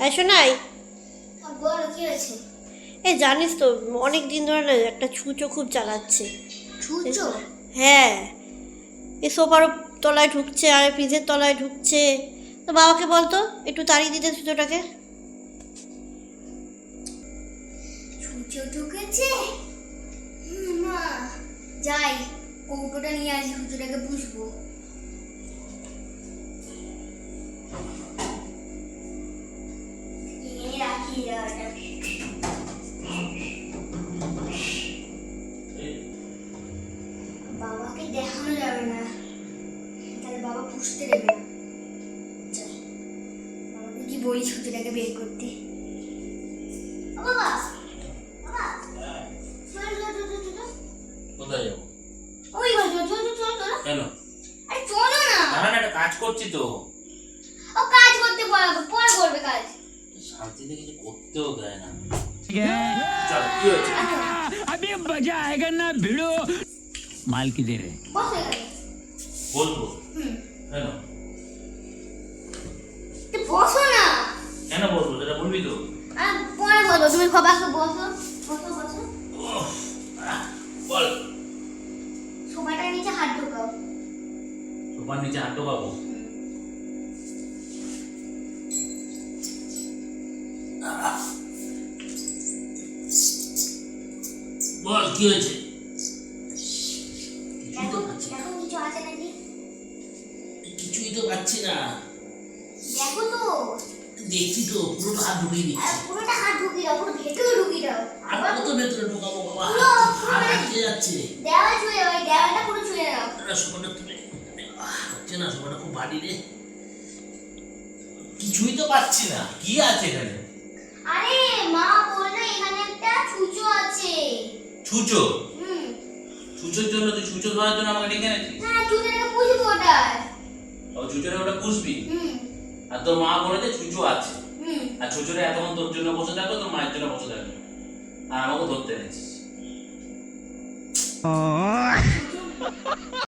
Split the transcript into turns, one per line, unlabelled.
এই শোনাই
বলো কি হয়েছে?
এ জানিস তো অনেক দিন ধরে না একটা ছুঁচো খুব চালাচ্ছে।
ছুচো?
হ্যাঁ। এ সোফার তলায় ঢুকছে আর ফ্রিজের তলায় ঢুকছে। তো বাবাকে বলতো একটু তাড়িয়ে দিতে ছুঁচোটাকে।
ছুচো ঢুকেছে? মা। যাই কৌটোটা নিয়ে আসি ছুচোটাকে বুঝব বাবাকে দেখানো যাবে না। তাহলে বাবা পুষতে দেবে না। চল। বাবাকে কি বলি ছুটিটাকে বের করতে। বাবা! বাবা! চল চল চল চল চল।
কোথায় যাব?
ওই চল চল চল চল।
কেন?
আরে চলো না।
দাঁড়ান একটা কাজ করছি তো
ও কাজ করতে পারবে পরে করবে কাজ
শান্তিতে কিছু করতেও মাল কি
দে
বলব কেন
বসো না
কেন বলব যেটা বলবি তো
পরে বলব তুমি খবাকে বসো বসো
বল
সোফাটার নিচে হাত ঢোকাও
সোফার নিচে হাত ঢোকাবো বল কি হয়েছে? কিছুই তো পাচ্ছি না।
দেখো
তো দেখছি তো পুরোটা হাত ঢুকিয়ে দিচ্ছি।
পুরোটা হাত ঢুকিয়ে দাও পুরো ভেতরে ঢুকিয়ে দাও।
আর কত ভেতরে ঢোকাবো বাবা? হাত
মানে-
আটকে যাচ্ছে।
ছুঁয়ে দেওয়ালটা পুরো ছুঁয়ে দাও
না হচ্ছে না খুব ভারী রে। কিছুই তো পাচ্ছি না কি আছে এখানে?
ছুচো? ছুঁচোর
ছুচোর জন্য তুই ছুচো ধরার জন্য আমাকে ডেকে এনেছিস?
হ্যাঁ ছুঁচোটাকে পুষবো ওটার
ও ছুচোরে ওটা পুষবি
হুম।
আর তোর মা বলেছে ছুঁচো আছে।
হুম।
আর ছুচোরে এতক্ষণ তোর জন্য বসে থাকবে তোর মায়ের জন্য বসে থাকবে আর আমাকে ধরতে এনেছিস।